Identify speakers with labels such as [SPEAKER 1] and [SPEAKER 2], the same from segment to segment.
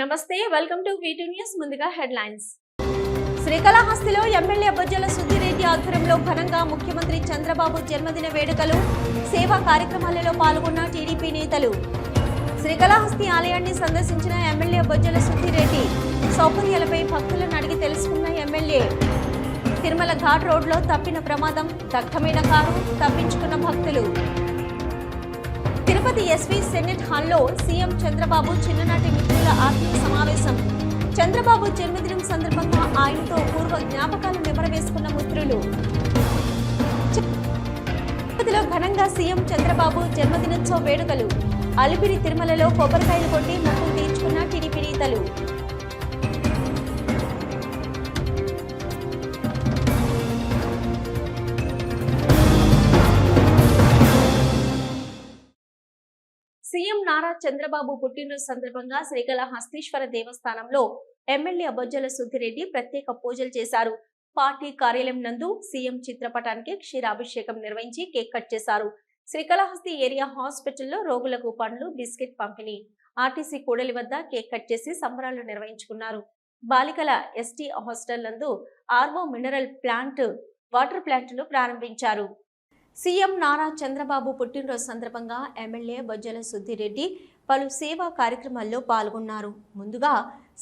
[SPEAKER 1] నమస్తే welcome to V two news ముందుగా headlines. శ్రీకాళహస్తిలో ఎమ్మెల్యే బొజ్జల సుద్దిరెడ్డి ఆధ్వర్యంలో ఘనంగా ముఖ్యమంత్రి చంద్రబాబు జన్మదిన వేడుకలు సేవా కార్యక్రమాలలో పాల్గొన్న టీడీపీ నేతలు. శ్రీకాళహస్తి ఆలయాన్ని సందర్శించిన ఎమ్మెల్యే బొజ్జల సుద్దిరెడ్డి సౌకర్యాలపై భక్తులను అడిగి తెలుసుకున్న ఎమ్మెల్యే. తిరుమల ఘాట్ రోడ్లో తప్పిన ప్రమాదం దగ్ధమైన కారు తప్పించుకున్న భక్తులు. తిరుపతి ఎస్వి సెనెట్ హాల్లో సీఎం చంద్రబాబు చిన్ననాటి మిత్రుల ఆత్మీయ సమావేశం. చంద్రబాబు జన్మదినం సందర్భంగా ఆయనతో పూర్వ జ్ఞాపకాలు నెమరవేసుకున్న మిత్రులు. తిరుపతిలో ఘనంగా సీఎం చంద్రబాబు జన్మదినోత్సవ వేడుకలు. అలిపిరి తిరుమలలో కొబ్బరికాయలు కొట్టి మొక్కులు తీర్చుకున్న టీడీపీ నేతలు. చంద్రబాబు పుట్టినరోజు సందర్భంగా శ్రీకళహస్తీశ్వర దేవస్థానంలో ఎమ్మెల్యే బొజ్జల సుద్దిరెడ్డి ప్రత్యేక పూజలు చేశారు. పార్టీ కార్యాలయం నందు సీఎం చిత్రపటానికి క్షీరాభిషేకం నిర్వహించి కేక్ కట్ చేశారు. శ్రీకళహస్తి ఏరియా హాస్పిటల్లో రోగులకు పండ్లు బిస్కెట్ పంపిణీ ఆర్టీసీ కూడలి వద్ద కేక్ కట్ చేసి సంబరాలు నిర్వహించుకున్నారు. బాలికల ఎస్టీ హాస్టల్ నందు ఆర్వో మినరల్ ప్లాంట్ వాటర్ ప్లాంట్ను ప్రారంభించారు. సీఎం నారా చంద్రబాబు పుట్టినరోజు సందర్భంగా ఎమ్మెల్యే బొజ్జల సుద్దిరెడ్డి పలు సేవా కార్యక్రమాల్లో పాల్గొన్నారు. ముందుగా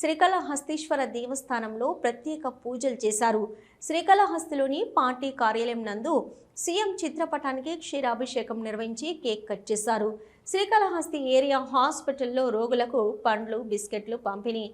[SPEAKER 1] శ్రీకాళహస్తీశ్వర దేవస్థానంలో ప్రత్యేక పూజలు చేశారు. శ్రీకాళహస్తిలోని పార్టీ కార్యాలయం నందు సీఎం చిత్రపటానికి క్షీరాభిషేకం నిర్వహించి కేక్ కట్ చేశారు. శ్రీకాళహస్తి ఏరియా హాస్పిటల్లో రోగులకు పండ్లు బిస్కెట్లు పంపిణీ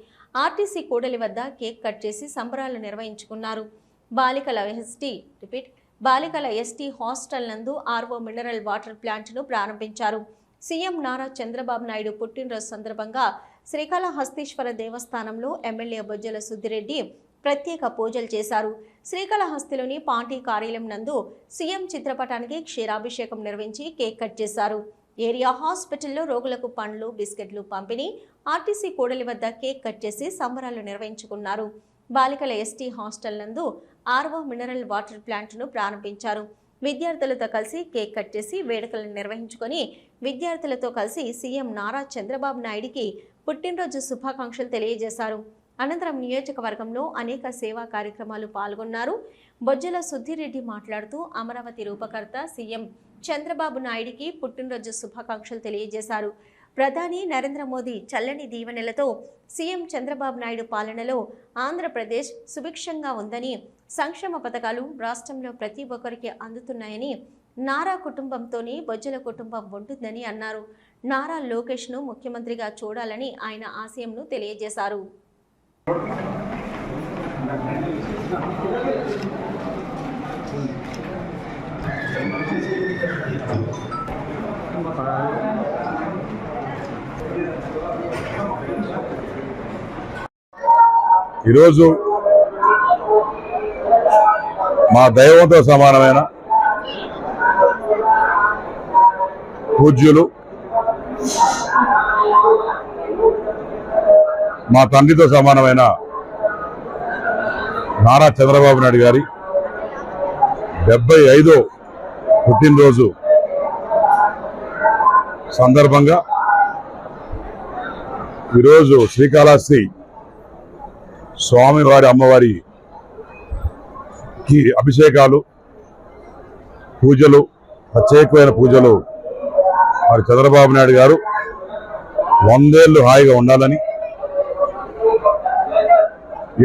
[SPEAKER 1] ఆర్టీసీ కూడలి వద్ద కేక్ కట్ చేసి సంబరాలు నిర్వహించుకున్నారు. బాలికల ఎస్టీ రిపీట్ బాలికల ఎస్టీ హాస్టల్ నందు ఆర్వో మినరల్ వాటర్ ప్లాంట్ను ప్రారంభించారు. సీఎం నారా చంద్రబాబు నాయుడు పుట్టినరోజు సందర్భంగా శ్రీకాళహస్తీశ్వర దేవస్థానంలో ఎమ్మెల్యే బొజ్జల సుద్దిరెడ్డి ప్రత్యేక పూజలు చేశారు. శ్రీకాళహస్తిలోని పార్టీ కార్యాలయం నందు సీఎం చిత్రపటానికి క్షీరాభిషేకం నిర్వహించి కేక్ కట్ చేశారు. ఏరియా హాస్పిటల్లో రోగులకు పండ్లు బిస్కెట్లు పంపిణీ ఆర్టీసీ కూడలి వద్ద కేక్ కట్ చేసి సంబరాలు నిర్వహించుకున్నారు. బాలికల ఎస్టీ హాస్టల్ నందు ఆర్వో మినరల్ వాటర్ ప్లాంట్ను ప్రారంభించారు. విద్యార్థులతో కలిసి కేక్ కట్ చేసి వేడుకలను నిర్వహించుకొని విద్యార్థులతో కలిసి సీఎం నారా చంద్రబాబు నాయుడికి పుట్టినరోజు శుభాకాంక్షలు తెలియజేశారు. అనంతరం నియోజకవర్గంలో అనేక సేవా కార్యక్రమాలు పాల్గొన్నారు. బొజ్జల సుద్దిరెడ్డి మాట్లాడుతూ అమరావతి రూపకర్త సీఎం చంద్రబాబు నాయుడికి పుట్టినరోజు శుభాకాంక్షలు తెలియజేశారు. ప్రధాని నరేంద్ర మోదీ చల్లని దీవెనలతో సీఎం చంద్రబాబు నాయుడు పాలనలో ఆంధ్రప్రదేశ్ సుభిక్షంగా ఉందని సంక్షేమ పథకాలు రాష్ట్రంలో ప్రతి ఒక్కరికి అందుతున్నాయని నారా కుటుంబంతోనే బొజ్జల కుటుంబం ఉంటుందని అన్నారు. నారా లోకేష్ను ముఖ్యమంత్రిగా చూడాలని ఆయన ఆశయంను తెలియజేశారు.
[SPEAKER 2] ఈరోజు మా దైవంతో సమానమైన పూజ్యులు మా తండ్రితో సమానమైన నారా చంద్రబాబు నాయుడు గారి డెబ్బై ఐదో పుట్టినరోజు సందర్భంగా ఈరోజు శ్రీకాళహస్తి స్వామివారి అమ్మవారికి అభిషేకాలు పూజలు ప్రత్యేకమైన పూజలు. మరి చంద్రబాబు నాయుడు గారు వందేళ్ళు హాయిగా ఉండాలని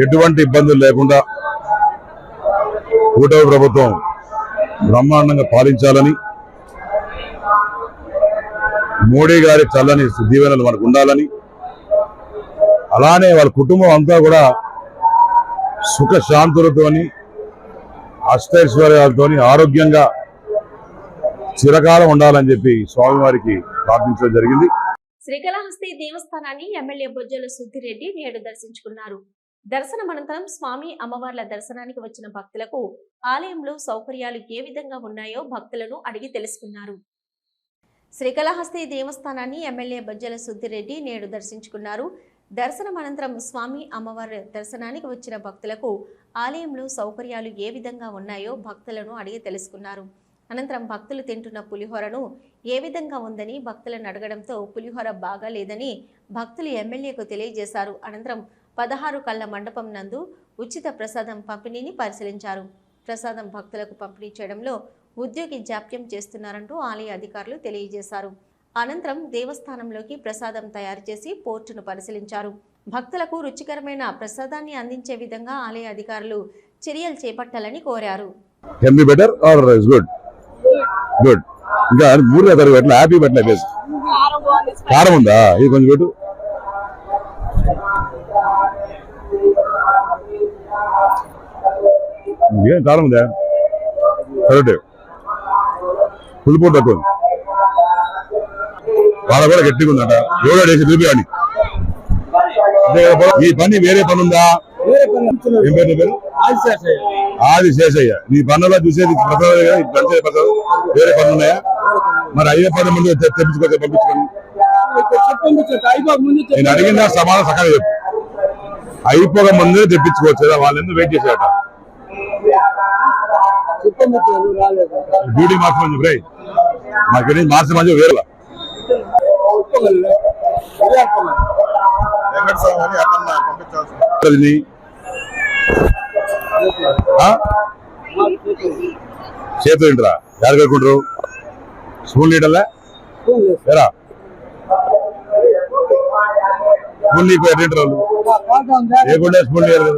[SPEAKER 2] ఎటువంటి ఇబ్బందులు లేకుండా కూటమి ప్రభుత్వం బ్రహ్మాండంగా పాలించాలని మోడీ గారి చల్లని దీవెనలు మనకు ఉండాలని అలానే వాళ్ళ కుటుంబం అంతా కూడా సుఖశాంతులతోని అష్టైశ్వర్యాలతోని ఆరోగ్యంగా చిరకాలం ఉండాలని చెప్పి స్వామివారికి ప్రార్థించడం జరిగింది.
[SPEAKER 1] శ్రీకాళహస్తి దేవస్థానాన్ని ఎమ్మెల్యే బొజ్జల సుద్దిరెడ్డి నేడు దర్శించుకున్నారు. దర్శనం అనంతరం స్వామి అమ్మవార్ల దర్శనానికి వచ్చిన భక్తులకు ఆలయంలో సౌకర్యాలు ఏ విధంగా ఉన్నాయో భక్తులను అడిగి తెలుసుకున్నారు. శ్రీకాళహస్తి దేవస్థానాన్ని ఎమ్మెల్యే బొజ్జల సుద్దిరెడ్డి నేడు దర్శించుకున్నారు. దర్శనం అనంతరం స్వామి అమ్మవారి దర్శనానికి వచ్చిన భక్తులకు ఆలయంలో సౌకర్యాలు ఏ విధంగా ఉన్నాయో భక్తులను అడిగి తెలుసుకున్నారు. అనంతరం భక్తులు తింటున్న పులిహోరను ఏ విధంగా ఉందని భక్తులను అడగడంతో పులిహోర బాగా లేదని భక్తులు ఎమ్మెల్యేకు తెలియజేశారు. అనంతరం పదహారు కళ్ళ మండపం నందు ఉచిత ప్రసాదం పంపిణీని పరిశీలించారు. ప్రసాదం భక్తులకు పంపిణీ చేయడంలో ఉద్యోగి జాప్యం చేస్తున్నారంటూ ఆలయ అధికారులు తెలియజేశారు. అనంతరం దేవస్థానంలోకి ప్రసాదం తయారు చేసి పోర్టును పరిశీలించారు. భక్తులకు రుచికరమైన ప్రసాదాన్ని అందించే విధంగా ఆలయ అధికారులు చర్యలు చేపట్టాలని కోరారు.
[SPEAKER 2] Can be better or is good good ఇంకా మూడు కదా హ్యాపీ పెట్టలే బేస్ కారం ఉందా? ఇది కొంచెం పెట్టు. ఏం కారం ఉందా? కరెక్ట్ పులిపోటు తక్కువ వాళ్ళ కూడా గట్టిగా ఉందట. ఎవడో వేసి చూపించండి ఈ పని వేరే పని ఉందా? ఏం పేరు నీ పేరు? ఆది శేషయ్య. నీ పనుల్లో చూసేది ప్రసాదం ప్రసాదం వేరే పనులు ఉన్నాయా? మరి అయ్యే పని ముందు తె- తెప్పించుకోతే పంపించుకోండి నేను అడిగిన సమాధానం సకాలం చెప్పు. అయిపోక ముందే తెప్పించుకోవచ్చు వాళ్ళు ఎందుకు వెయిట్ చేసేట డ్యూటీ మార్చమని చెప్పి రేయ్. మాకు మార్చమని చెప్పి వేరే
[SPEAKER 3] వెంకటస్వామి అని అతన్ని పంపించాల్సింది
[SPEAKER 2] చేతులు ఏంటరా యారు కలుకుంటారు స్పూన్ లీటర్లే ఎరా? స్పూన్ నీకు ఎట్లా తింటారు వాళ్ళు? లేకుంటే స్పూన్ లేరు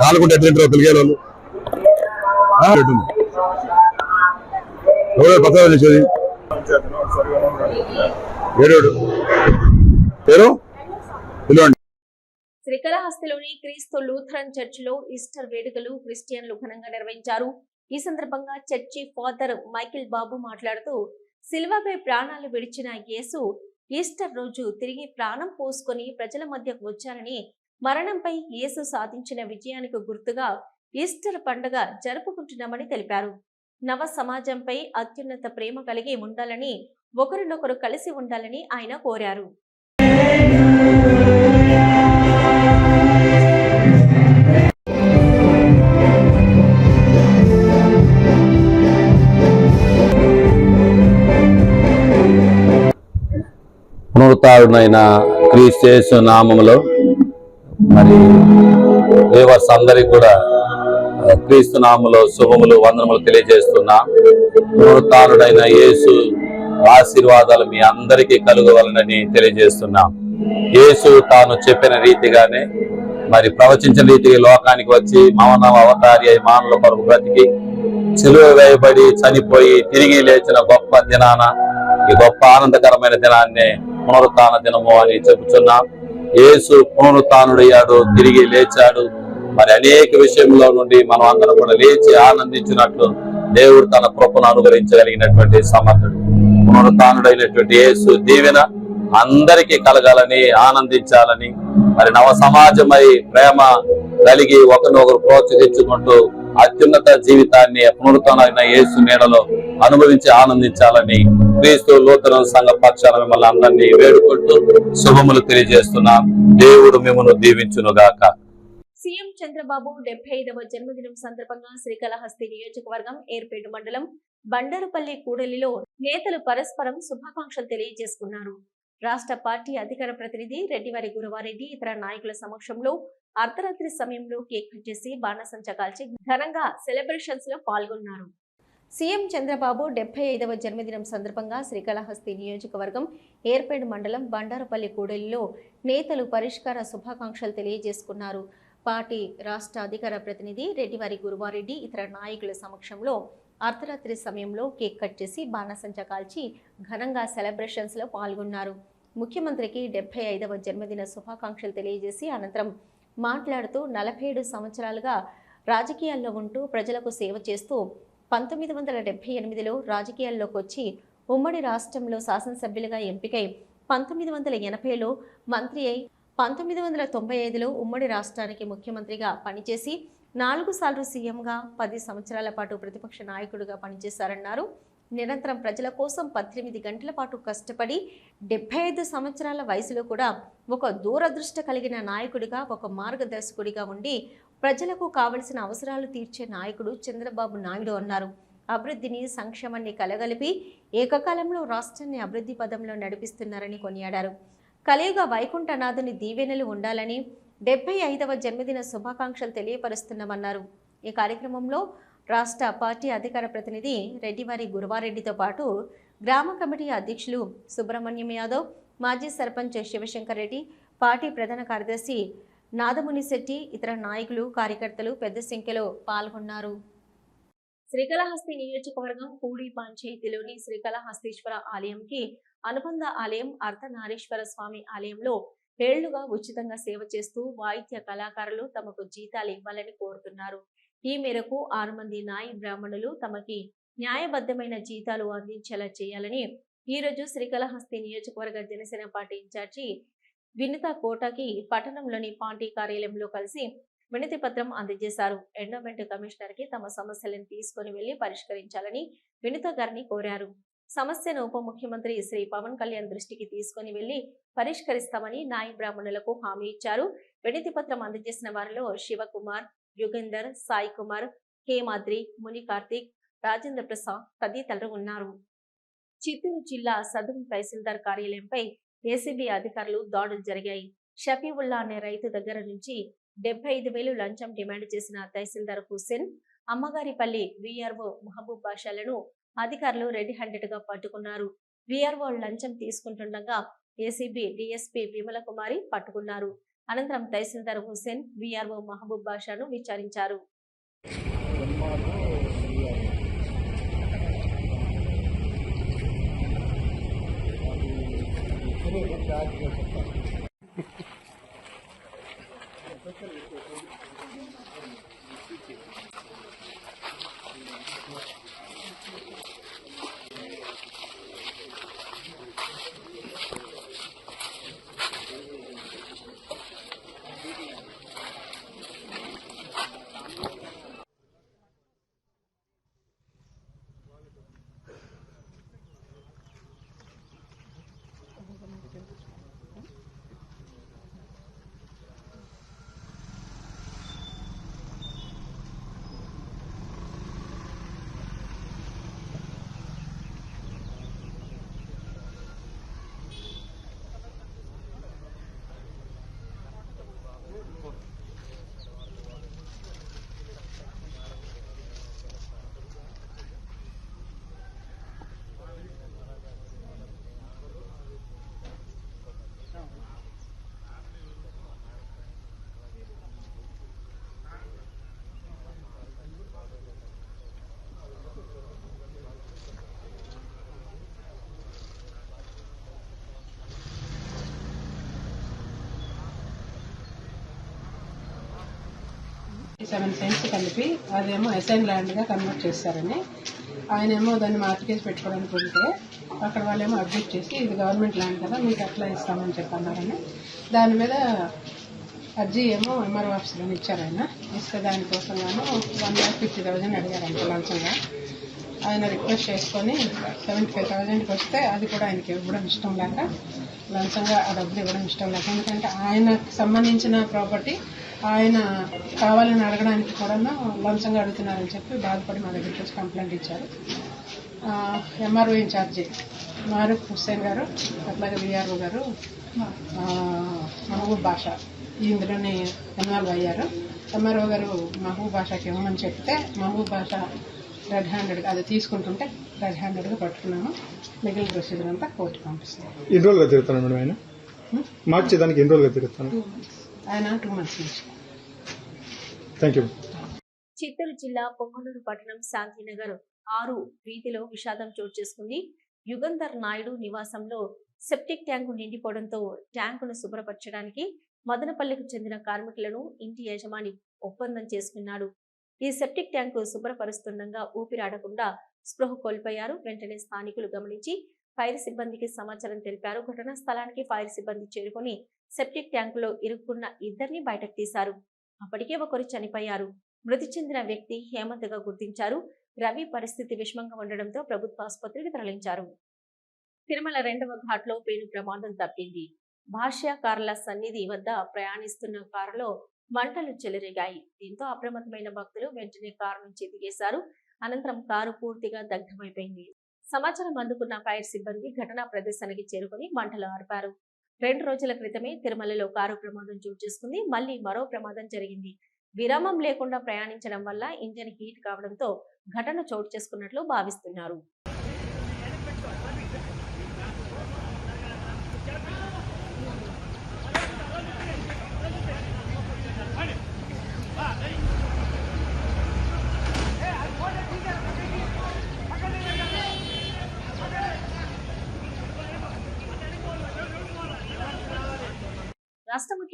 [SPEAKER 2] కాలుకుంటే ఎట్లా తింటారు వాళ్ళు? ఆ? ఎవరో పక్కన చేసేది పేరు పిలవండి.
[SPEAKER 1] శ్రీకాళహస్తిలోని క్రీస్తు లూథరన్ చర్చిలో ఈస్టర్ వేడుకలు క్రిస్టియన్లు ఘనంగా నిర్వహించారు. ఈ సందర్భంగా చర్చి ఫాదర్ మైకిల్ బాబు మాట్లాడుతూ సిల్వపై ప్రాణాలు విడిచిన యేసు ఈస్టర్ రోజు తిరిగి ప్రాణం పోసుకొని ప్రజల మధ్యకు వచ్చారని మరణంపై యేసు సాధించిన విజయానికి గుర్తుగా ఈస్టర్ పండుగ జరుపుకుంటున్నామని తెలిపారు. నవ సమాజంపై అత్యున్నత ప్రేమ కలిగి ఉండాలని ఒకరినొకరు కలిసి ఉండాలని ఆయన కోరారు.
[SPEAKER 4] పునరుతారుడైన క్రీస్తు నామములో మరి దేవర్స్ అందరికి కూడా క్రీస్తు నామములో శుభములు వందనములు తెలియజేస్తున్నా. పునరుతారుడైన యేసు ఆశీర్వాదాలు మీ అందరికీ కలుగవలనని తెలియజేస్తున్నా. యేసు తాను చెప్పిన రీతిగానే మరి ప్రవచించిన రీతిగా లోకానికి వచ్చి మౌన అవతారి అయి మానవుల కొరకు బ్రతికి చెలువ వేయబడి చనిపోయి తిరిగి లేచిన గొప్ప దినాన ఈ గొప్ప ఆనందకరమైన దినాన్ని పునరుత్న దినము అని చెబుతున్నాం యేసు పునరుత్థానుడయ్యాడు తిరిగి లేచాడు. మరి అనేక విషయంలో నుండి మనం అందరం కూడా లేచి ఆనందించినట్లు దేవుడు తన కృపను అనుగ్రహించగలిగినటువంటి సమర్థుడు. పునరుద్ధానుడైనటువంటి యేసు దీవెన అందరికీ కలగాలని ఆనందించాలని మరి నవ సమాజమై ప్రేమ కలిగి ఒకరినొకరు ప్రోత్సహించుకుంటూ అత్యున్నత జీవితాన్ని పునరుత్థానమైన యేసు నీడలో అనుభవించి ఆనందించాలని క్రీస్తు నూతన సంఘ పక్షాన మిమ్మల్ని అందరినీ వేడుకుంటూ శుభములు తెలియజేస్తున్నాం. దేవుడు మిమ్మల్ని దీవించునుగాక.
[SPEAKER 1] సీఎం చంద్రబాబు డెబ్బై ఐదవ జన్మదినం సందర్భంగా శ్రీకాళహస్తి నియోజకవర్గం ఏర్పేటు మండలం బండారుపల్లి కూడలిలో నేతలు పరస్పరం శుభాకాంక్షలు తెలియజేసుకున్నారు. రాష్ట్ర పార్టీ అధికార ప్రతినిధి రెడ్డివారి గురవారెడ్డి ఇతర నాయకుల సమక్షంలో అర్ధరాత్రి సమయంలో కేక్ కట్ చేసి బాణసంచ కాల్చి ఘనంగా సెలబ్రేషన్స్లో పాల్గొన్నారు. సీఎం చంద్రబాబు డెబ్బై ఐదవ జన్మదినం సందర్భంగా శ్రీకాళహస్తి నియోజకవర్గం ఏర్పేడు మండలం బండారుపల్లి కూడలిలో నేతలు పరిష్కార శుభాకాంక్షలు తెలియజేసుకున్నారు. పార్టీ రాష్ట్ర అధికార ప్రతినిధి రెడ్డివారి గురువారెడ్డి ఇతర నాయకుల సమక్షంలో అర్ధరాత్రి సమయంలో కేక్ కట్ చేసి బాణసంచ కాల్చి ఘనంగా సెలబ్రేషన్స్లో పాల్గొన్నారు. ముఖ్యమంత్రికి డెబ్బై ఐదవ జన్మదిన శుభాకాంక్షలు తెలియజేసి అనంతరం మాట్లాడుతూ నలభై ఏడు సంవత్సరాలుగా రాజకీయాల్లో ఉంటూ ప్రజలకు సేవ చేస్తూ పంతొమ్మిది వందల డెబ్బై ఎనిమిదిలో రాజకీయాల్లోకి వచ్చి ఉమ్మడి రాష్ట్రంలో శాసనసభ్యులుగా ఎంపికై పంతొమ్మిది వందల ఎనభైలో మంత్రి అయి పంతొమ్మిది వందల తొంభై ఐదులో ఉమ్మడి రాష్ట్రానికి ముఖ్యమంత్రిగా పనిచేసి నాలుగు సార్లు సీఎంగా పది సంవత్సరాల పాటు ప్రతిపక్ష నాయకుడిగా పనిచేశారన్నారు. నిరంతరం ప్రజల కోసం పద్దెనిమిది గంటల పాటు కష్టపడి డెబ్బై ఐదు సంవత్సరాల వయసులో కూడా ఒక దూరదృష్ట కలిగిన నాయకుడిగా ఒక మార్గదర్శకుడిగా ఉండి ప్రజలకు కావలసిన అవసరాలు తీర్చే నాయకుడు చంద్రబాబు నాయుడు అన్నారు. అభివృద్ధిని సంక్షేమాన్ని కలగలిపి ఏకకాలంలో రాష్ట్రాన్ని అభివృద్ధి పదంలో నడిపిస్తున్నారని కొనియాడారు. కలియుగ వైకుంఠనాథుని దీవెనలు ఉండాలని డెబ్బై ఐదవ జన్మదిన శుభాకాంక్షలు తెలియపరుస్తున్నామన్నారు. ఈ కార్యక్రమంలో రాష్ట్ర పార్టీ అధికార ప్రతినిధి రెడ్డివారి గురువారెడ్డితో పాటు గ్రామ కమిటీ అధ్యక్షులు సుబ్రహ్మణ్యం యాదవ్ మాజీ సర్పంచ్ శివశంకర్ రెడ్డి పార్టీ ప్రధాన కార్యదర్శి నాదముని శెట్టి ఇతర నాయకులు కార్యకర్తలు పెద్ద సంఖ్యలో పాల్గొన్నారు. శ్రీకాళహస్తి నియోజకవర్గం పూడి పంచాయతీలోని శ్రీకాళహస్తీశ్వర ఆలయంకి అనుబంధ ఆలయం అర్ధనారీశ్వర స్వామి ఆలయంలో ఏళ్ళుగా ఉచితంగా సేవ చేస్తూ వాయిద్య కళాకారులు తమకు జీతాలు ఇవ్వాలని కోరుతున్నారు. ఈ మేరకు ఆరు మంది నాయి బ్రాహ్మణులు తమకి న్యాయబద్ధమైన జీతాలు అందించేలా చేయాలని ఈ రోజు శ్రీకాళహస్తి నియోజకవర్గ జనసేన పార్టీ ఇన్ఛార్జి వినిత కోటకి పట్టణంలోని పార్టీ కార్యాలయంలో కలిసి వినతి పత్రం అందజేశారు. ఎండోమెంట్ కమిషనర్కి తమ సమస్యలను తీసుకొని వెళ్ళి పరిష్కరించాలని వినిత గారిని కోరారు. సమస్యను ఉప ముఖ్యమంత్రి శ్రీ పవన్ కళ్యాణ్ దృష్టికి తీసుకొని వెళ్ళి పరిష్కరిస్తామని నాయ బ్రాహ్మణులకు హామీ ఇచ్చారు. వినతి పత్రం అందజేసిన వారిలో శివకుమార్ యుగేందర్ సాయి కుమార్ హేమాద్రి ముని కార్తీక్ రాజేంద్ర ప్రసాద్ తదితరులు ఉన్నారు. చిత్తూరు జిల్లా సదుం తహసీల్దార్ కార్యాలయంపై ఏసీబీ అధికారులు దాడులు జరిగాయి. షఫీవుల్లా అనే రైతు దగ్గర నుంచి డెబ్బై ఐదు వేలు లంచం డిమాండ్ చేసిన తహసీల్దార్ హుస్సేన్ అమ్మగారిపల్లి విఆర్ఓ మహబూబ్ బాషాలను అధికారులు రెడీ హ్యాండెడ్గా పట్టుకున్నారు విఆర్ఓ లంచం తీసుకుంటుండగా ఏసీబీ డిఎస్పీ విమల కుమారి పట్టుకున్నారు. అనంతరం తహసీల్దార్ హుసేన్ విఆర్ఓ మహబూబ్ బాషాను విచారించారు.
[SPEAKER 5] సెవెన్ సెంట్స్ కలిపి అదేమో అసైన్ ల్యాండ్గా కన్వర్ట్ చేస్తారని. ఆయనేమో దాన్ని మార్కెట్ పెట్టుకోవడానికి ఉంటే అక్కడ వాళ్ళేమో అబ్జెక్ట్ చేసి ఇది గవర్నమెంట్ ల్యాండ్ కదా మీకు అట్లా ఇస్తామని చెప్పన్నారని. దాని మీద అర్జీ ఏమో ఎంఆర్ఓ ఆఫీస్లో ఇచ్చారు ఆయన. ఇస్తే దానికోసం గాను వన్ ల్యాక్ ఫిఫ్టీ థౌజండ్ అడిగారంట లంచంగా ఆయన రిక్వెస్ట్ చేసుకొని సెవెంటీ ఫైవ్ థౌజండ్కి వస్తే అది కూడా ఆయనకి ఇవ్వడం ఇష్టం లేక లంచంగా ఆ డబ్బులు ఇవ్వడం ఇష్టం లేక. ఎందుకంటే ఆయనకు సంబంధించిన ప్రాపర్టీ ఆయన కావాలని అడగడానికి కూడా లంచంగా అడుగుతున్నారని చెప్పి బాధపడి మా దగ్గరికి వచ్చి కంప్లైంట్ ఇచ్చారు. ఎంఆర్ఓ ఇన్ఛార్జి మారూఫ్ హుస్సేన్ గారు అట్లాగే విఆర్ఓ గారు మహబూబ్ బాషా ఇందులోనే ఇన్వాల్వ్ అయ్యారు. ఎంఆర్ఓ గారు మహబూబ్ బాషాకి ఇవ్వమని చెప్తే మహబూబ్ బాషా రెడ్ హ్యాండెడ్గా అది తీసుకుంటుంటే రెడ్ హ్యాండెడ్గా పట్టుకున్నాము. మిగిలిన ప్రొసీజర్ అంతా కోర్టుకి పంపిస్తాం
[SPEAKER 6] ఎన్ని రోజులుగా తిరుగుతాను మేడం ఆయన? మార్చేదానికి ఎన్ని రోజులుగా తిరుగుతాను
[SPEAKER 5] ఆయన టూ మంత్స్ నుంచి.
[SPEAKER 1] చిత్తూరు జిల్లా పొంగనూరు పట్టణం శాంతినగర్ ఆరు వీధిలో విషాదం చోటు చేసుకుంది. యుగంధర్ నాయుడు నివాసంలో సెప్టిక్ ట్యాంకు నిండిపోవడంతో ట్యాంకును శుభ్రపరచడానికి మదనపల్లికి చెందిన కార్మికులను ఇంటి యజమాని ఒప్పందం చేసుకున్నాడు. ఈ సెప్టిక్ ట్యాంకు శుభ్రపరుస్తుండగా ఊపిరాడకుండా స్పృహ కోల్పోయారు. వెంటనే స్థానికులు గమనించి ఫైర్ సిబ్బందికి సమాచారం తెలిపారు. ఘటనా స్థలానికి ఫైర్ సిబ్బంది చేరుకొని సెప్టిక్ ట్యాంకులో ఇరుక్కున్న ఇద్దరిని బయటకు తీశారు. అప్పటికే ఒకరు చనిపోయారు. మృతి చెందిన వ్యక్తి హేమంత్గా గుర్తించారు. రవి పరిస్థితి విషమంగా ఉండడంతో ప్రభుత్వ ఆసుపత్రికి తరలించారు. తిరుమల రెండవ ఘాట్లో పేను ప్రమాదం తప్పింది. భాష్యకారుల సన్నిధి వద్ద ప్రయాణిస్తున్న కారులో మంటలు చెలరేగాయి. దీంతో అప్రమత్తమైన భక్తులు వెంటనే కారు నుంచి దిగేశారు. అనంతరం కారు పూర్తిగా దగ్ధమైపోయింది. సమాచారం అందుకున్న ఫైర్ సిబ్బంది ఘటనా ప్రదేశానికి చేరుకుని మంటలు ఆర్పారు. రెండు రోజుల క్రితమే తిరుమలలో కారు ప్రమాదం చోటు చేసుకుంది. మళ్ళీ మరో ప్రమాదం జరిగింది. విరామం లేకుండా ప్రయాణించడం వల్ల ఇంజన్ హీట్ కావడంతో ఘటన చోటు చేసుకున్నట్లు భావిస్తున్నారు.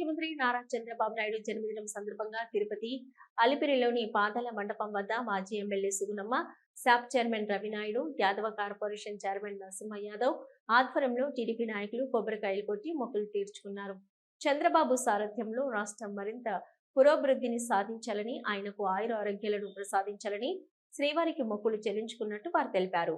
[SPEAKER 1] ముఖ్యమంత్రి నారా చంద్రబాబు నాయుడు జన్మదినం సందర్భంగా తిరుపతి అలిపిరిలోని పాదాల మండపం వద్ద మాజీ MLA Sugunamma SAAP chairman Ravi Naidu Yadava corporation chairman Narasimha Yadav ఆధ్వర్యంలో టీడీపీ నాయకులు కొబ్బరికాయలు కొట్టి మొక్కులు తీర్చుకున్నారు. చంద్రబాబు సారథ్యంలో రాష్ట్రం మరింత పురోభివృద్ధిని సాధించాలని ఆయనకు ఆయుర ఆరోగ్యాలను ప్రసాదించాలని శ్రీవారికి మొక్కులు చెల్లించుకున్నట్టు వారు తెలిపారు.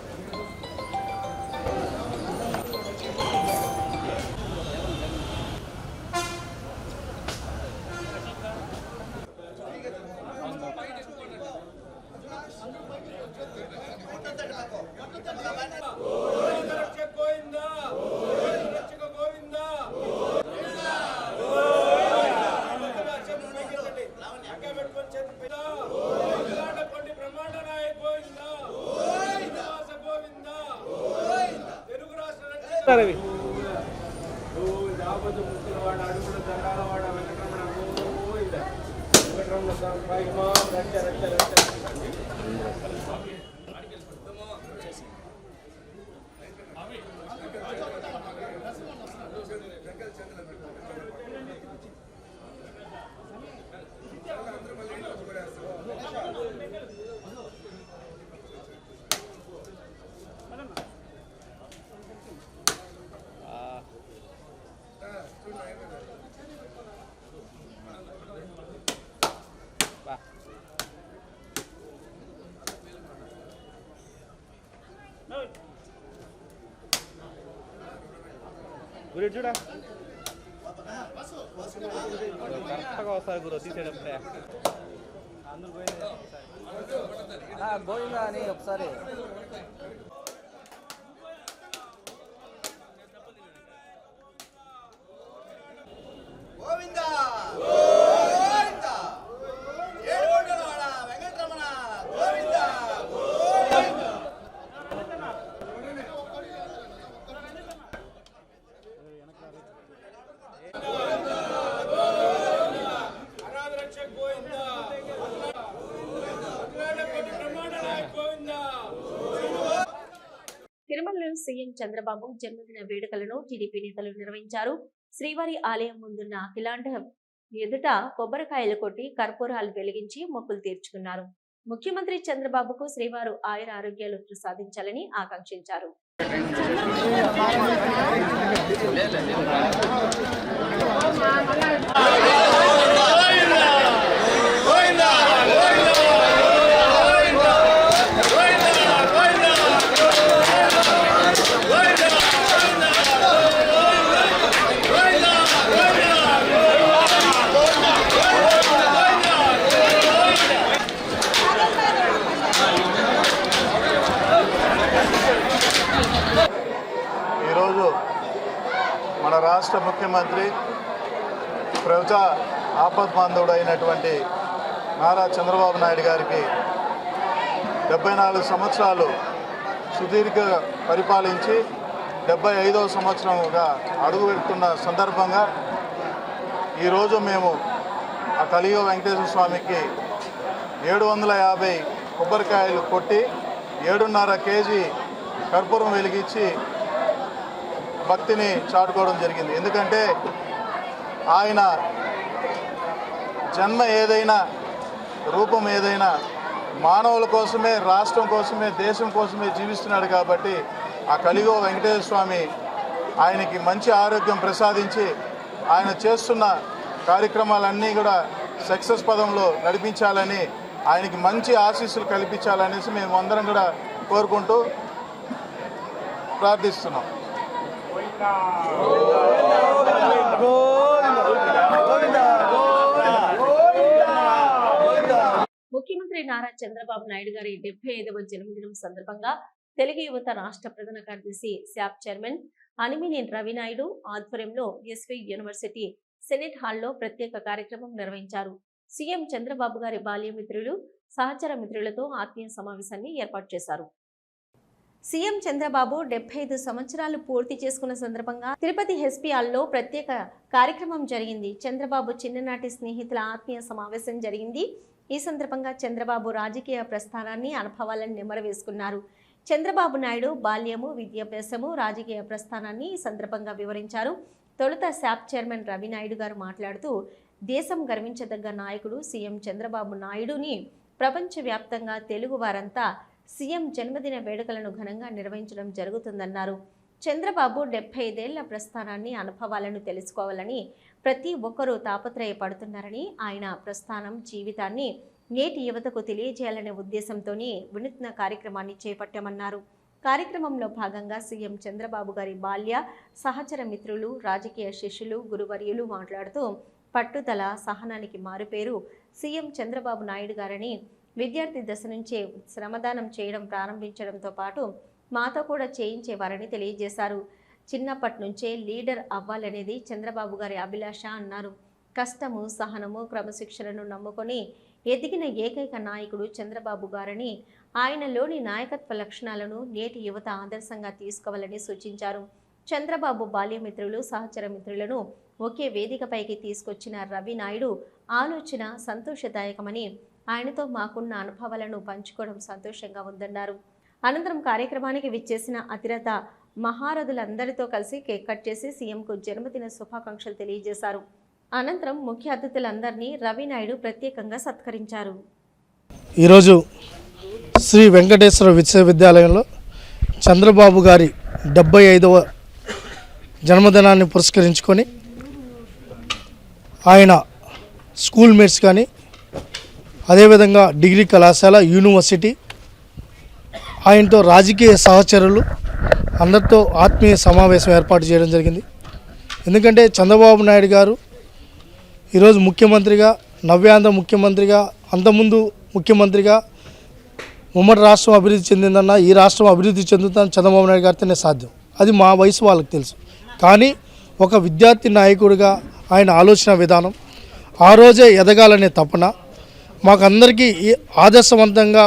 [SPEAKER 7] గురు ఇటు చూడా కరెక్ట్గా వస్తారు గురు తీసేటప్పుడే. అందరూ గోవిందా అని ఒకసారి
[SPEAKER 1] తిరుమలలో సీఎం చంద్రబాబు జన్మదిన వేడుకలను టీడీపీ నేతలు నిర్వహించారు. శ్రీవారి ఆలయం ముందున్న అఖిలాండ ఎదుట కొబ్బరికాయలు కొట్టి కర్పూరాలు వెలిగించి మొక్కులు తీర్చుకున్నారు. ముఖ్యమంత్రి చంద్రబాబుకు శ్రీవారు ఆయుర ఆరోగ్యాలు ప్రసాదించాలని ఆకాంక్షించారు.
[SPEAKER 8] ముఖ్యమంత్రి ప్రజా ఆపద్బాంధవుడు అయినటువంటి నారా చంద్రబాబు నాయుడు గారికి డెబ్బై నాలుగు సంవత్సరాలు సుదీర్ఘ పరిపాలించి డెబ్బై ఐదవ సంవత్సరంగా అడుగు పెడుతున్న సందర్భంగా ఈరోజు మేము ఆ కలియుగ వెంకటేశ్వర స్వామికి ఏడు వందల యాభై కొబ్బరికాయలు కొట్టి ఏడున్నర కేజీ కర్పూరం వెలిగించి భక్తిని చాటుకోవడం జరిగింది. ఎందుకంటే ఆయన జన్మ ఏదైనా రూపం ఏదైనా మానవుల కోసమే రాష్ట్రం కోసమే దేశం కోసమే జీవిస్తున్నాడు కాబట్టి ఆ కలిగో వెంకటేశ్వర స్వామి ఆయనకి మంచి ఆరోగ్యం ప్రసాదించి ఆయన చేస్తున్న కార్యక్రమాలన్నీ కూడా సక్సెస్ పదంలో నడిపించాలని ఆయనకి మంచి ఆశీస్సులు కల్పించాలనేసి మేము అందరం కూడా కోరుకుంటూ ప్రార్థిస్తున్నాం.
[SPEAKER 1] ముఖ్యమంత్రి ముఖ్యమంత్రి నారా చంద్రబాబు నాయుడు గారి డెబ్బై ఐదవ జన్మదినం సందర్భంగా తెలుగు యువత రాష్ట్ర ప్రధాన కార్యదర్శి శాప్ చైర్మన్ అనిమినేని రవినాయుడు ఆధ్వర్యంలో ఎస్వి యూనివర్సిటీ సెనెట్ హాల్లో ప్రత్యేక కార్యక్రమం నిర్వహించారు. సీఎం చంద్రబాబు గారి బాల్యమిత్రులు సహచర మిత్రులతో ఆత్మీయ సమావేశాన్ని ఏర్పాటు చేశారు. సీఎం చంద్రబాబు డెబ్బై ఐదు సంవత్సరాలు పూర్తి చేసుకున్న సందర్భంగా తిరుపతి హెస్పిఆల్లో ప్రత్యేక కార్యక్రమం జరిగింది. చంద్రబాబు చిన్ననాటి స్నేహితుల ఆత్మీయ సమావేశం జరిగింది. ఈ సందర్భంగా చంద్రబాబు రాజకీయ ప్రస్థానాన్ని అనుభవాలను నెమరవేసుకున్నారు. చంద్రబాబు నాయుడు బాల్యము విద్యాభ్యాసము రాజకీయ ప్రస్థానాన్ని ఈ సందర్భంగా వివరించారు. తొలుత శాప్ చైర్మన్ రవినాయుడు గారు మాట్లాడుతూ దేశం గర్వించదగ్గ నాయకుడు సీఎం చంద్రబాబు నాయుడుని ప్రపంచవ్యాప్తంగా తెలుగు వారంతా సీఎం జన్మదిన వేడుకలను ఘనంగా నిర్వహించడం జరుగుతుందన్నారు. చంద్రబాబు డెబ్బై ఐదేళ్ళ ప్రస్థానాన్ని అనుభవాలను తెలుసుకోవాలని ప్రతి ఒక్కరూ తాపత్రయపడుతున్నారని ఆయన ప్రస్థానం జీవితాన్ని నేటి యువతకు తెలియజేయాలనే ఉద్దేశంతోనే వినూత్న కార్యక్రమాన్ని చేపట్టామన్నారు. కార్యక్రమంలో భాగంగా సీఎం చంద్రబాబు గారి బాల్య సహచర మిత్రులు రాజకీయ శిష్యులు గురువర్యులు మాట్లాడుతూ పట్టుదల సహనానికి మారుపేరు సీఎం చంద్రబాబు నాయుడు గారని విద్యార్థి దశ నుంచే శ్రమదానం చేయడం ప్రారంభించడంతో పాటు మాతో కూడా చేయించేవారని తెలియజేశారు. చిన్నప్పటి నుంచే లీడర్ అవ్వాలనేది చంద్రబాబు గారి అభిలాష అన్నారు. కష్టము సహనము క్రమశిక్షణను నమ్ముకొని ఎదిగిన ఏకైక నాయకుడు చంద్రబాబు గారని ఆయనలోని నాయకత్వ లక్షణాలను నేటి యువత ఆదర్శంగా తీసుకోవాలని సూచించారు. చంద్రబాబు బాల్యమిత్రులు సహచర మిత్రులను ఒకే వేదికపైకి తీసుకొచ్చిన రవి నాయుడు ఆలోచన సంతోషదాయకమని ఆయనతో మాకున్న అనుభవాలను పంచుకోవడం సంతోషంగా ఉందన్నారు. అనంతరం కార్యక్రమానికి విచ్చేసిన అతిరథ మహారథులందరితో కలిసి కేక్ కట్ చేసి సీఎంకు జన్మదిన శుభాకాంక్షలు తెలియజేశారు. అనంతరం ముఖ్య అతిథులందరినీ రవినాయుడు ప్రత్యేకంగా సత్కరించారు.
[SPEAKER 9] ఈరోజు శ్రీ వెంకటేశ్వర విశ్వవిద్యాలయంలో చంద్రబాబు గారి డెబ్బై ఐదవ జన్మదినాన్ని పురస్కరించుకొని ఆయన స్కూల్ మేట్స్ కానీ అదేవిధంగా డిగ్రీ కళాశాల యూనివర్సిటీ. ఆయనతో రాజకీయ సహచరులు అందరితో ఆత్మీయ సమావేశం ఏర్పాటు చేయడం జరిగింది. ఎందుకంటే చంద్రబాబు నాయుడు గారు ఈరోజు ముఖ్యమంత్రిగా నవ్యాంధ్ర ముఖ్యమంత్రిగా అంతకుముందు ముఖ్యమంత్రిగా ఉమ్మడి రాష్ట్రం అభివృద్ధి చెందిందన్న ఈ రాష్ట్రం అభివృద్ధి చెందుతుందని చంద్రబాబు నాయుడు గారితోనే సాధ్యం. అది మా వయసు వాళ్ళకి తెలుసు. కానీ ఒక విద్యార్థి నాయకుడిగా ఆయన ఆలోచన విధానం ఆ రోజే ఎదగాలనే తపన మాకందరికీ ఈ ఆదర్శవంతంగా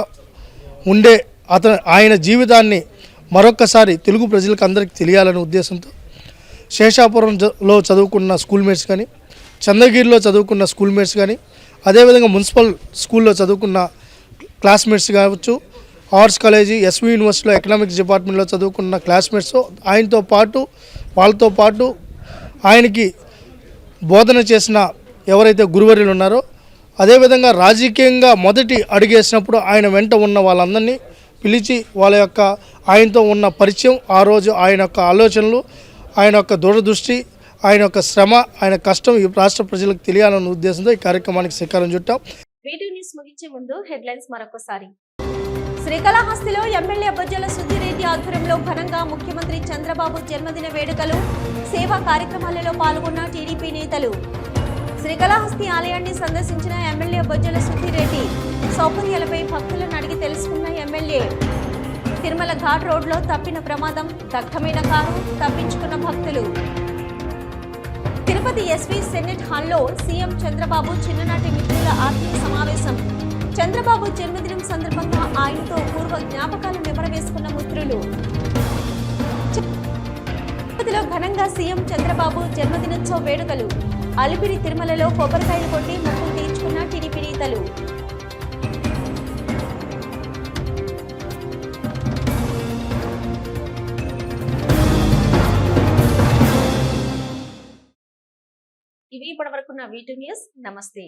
[SPEAKER 9] ఉండే అతను ఆయన జీవితాన్ని మరొక్కసారి తెలుగు ప్రజలకు అందరికీ తెలియాలనే ఉద్దేశంతో శేషాపురంలో చదువుకున్న స్కూల్ మేట్స్ కానీ చంద్రగిరిలో చదువుకున్న స్కూల్ మేట్స్ కానీ అదేవిధంగా మున్సిపల్ స్కూల్లో చదువుకున్న క్లాస్మేట్స్ కావచ్చు ఆర్ట్స్ కాలేజీ ఎస్వి యూనివర్సిటీలో ఎకనామిక్స్ డిపార్ట్మెంట్లో చదువుకున్న క్లాస్మేట్స్ ఆయనతో పాటు వాళ్ళతో పాటు ఆయనకి బోధన చేసిన ఎవరైతే గురువర్యులు ఉన్నారో అదేవిధంగా రాజకీయంగా మొదటి అడుగేసినప్పుడు ఆయన వెంట ఉన్న వాళ్ళందరినీ పిలిచి వాళ్ళ యొక్క ఆయనతో ఉన్న పరిచయం ఆ రోజు ఆయన యొక్క ఆలోచనలు ఆయన యొక్క దూరదృష్టి ఆయన యొక్క శ్రమ ఆయన కష్టం ఈ రాష్ట్ర ప్రజలకు తెలియాలన్న ఉద్దేశంతో ఈ కార్యక్రమానికి శ్రీకారం చుట్టాం.
[SPEAKER 1] ముగించే ముందు హెడ్లైన్స్ మరొకసారి. శ్రీకాళహస్తిలో ఎమ్మెల్యే బొజ్జల సుద్దిరెడ్డి ఆధ్వర్యంలో ఘనంగా ముఖ్యమంత్రి చంద్రబాబు జన్మదిన వేడుకలు సేవా కార్యక్రమాలలో పాల్గొన్న టీడీపీ నేతలు. శ్రీకాళహస్తి ఆలయాన్ని సందర్శించిన ఎమ్మెల్యే బొజ్జల సుధీరెడ్డి సౌకర్యాలపై భక్తులను అడిగి తెలుసుకున్న ఎమ్మెల్యే తిరుమల ఘాట్ రోడ్లో తప్పిన ప్రమాదం దగ్ధమైన కారు తప్పించుకున్న భక్తులు. తిరుపతి ఎస్వి సెనెట్ హాల్లో సీఎం చంద్రబాబు చిన్ననాటి మిత్రుల ఆత్మీయ సమావేశం. చంద్రబాబు జన్మదినం సందర్భంగా ఆయనతో పూర్వ జ్ఞాపకాలు నిమరవేసుకున్న మిత్రులు. తిరుపతిలో ఘనంగా సీఎం చంద్రబాబు జన్మదినోత్సవ వేడుకలు. అలిపిరి తిరుమలలో కొబ్బరికాయలు కొట్టి మొక్కులు తీర్చుకున్న టీడీపీ నేతలు. ఇవి ఇప్పటి వరకు నా వీటి న్యూస్. నమస్తే.